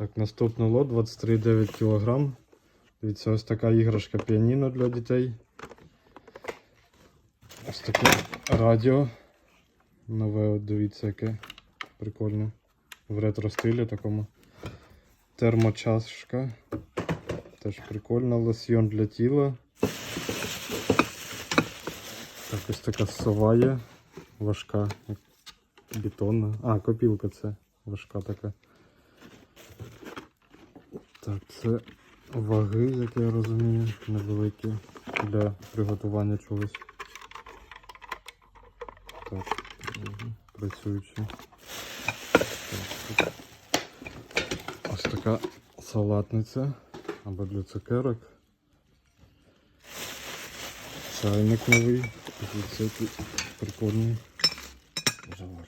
Так, наступний лот 23,9 кг. Дивіться, ось така іграшка піаніно для дітей. Ось таке радіо. Нове, от дивіться, яке прикольне. В ретро стилі такому. Термочашка. Теж прикольно. Лосьйон для тіла. Так, ось така сова є. Важка. Бетонна. А, копілка це. Важка така. Так, це ваги, як я розумію, невеликі для приготування чогось. Так, мгм, працюючі. Так, ось така салатниця або для цукерок. Чайник новий. Дивіться, який прикольний. Завар.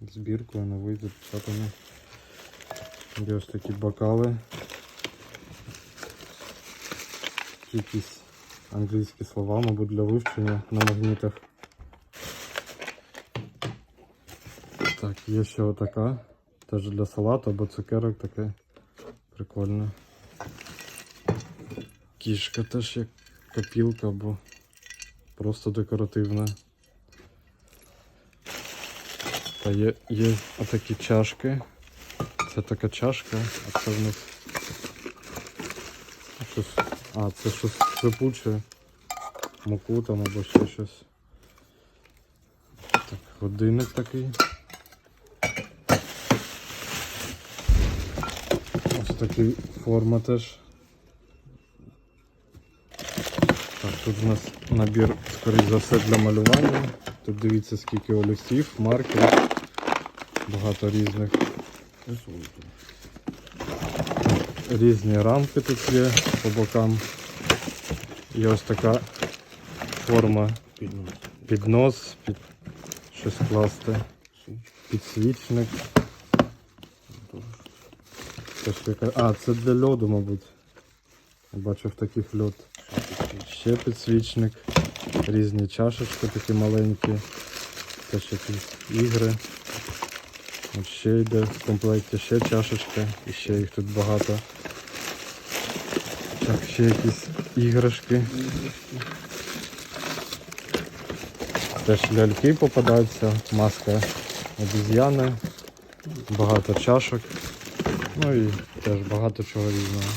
Збіркою новий запечатаний. Є ось такі бокали. Якісь англійські слова, мабуть, для вивчення на магнітах. Так, є ще отака. Теж для салату або цукерок таке. Прикольно. Кішка теж як копілка або просто декоративна. Та є, є отакі чашки. Це така чашка, а це в них щось. А, це щось сипуче. Муку там або ще щось. Так, годинник такий. Ось такий форма теж. Так, тут у нас набір, скоріш за все, для малювання. Тут дивіться скільки олівців, маркерів, багато різних. Рисунки. Різні рамки тут є по бокам. І ось така форма Піднос. під під щось класти, підсвічник. А, це для льоду, мабуть. Я бачив таких льод. Ще підсвічник, різні чашечки такі маленькі, теж якісь ігри. От ще йде в комплекті ще чашечка, і ще їх тут багато. Так, ще якісь іграшки. Теж ляльки попадаються, маска обіз'яни, багато чашок. Ну і теж багато чого різного.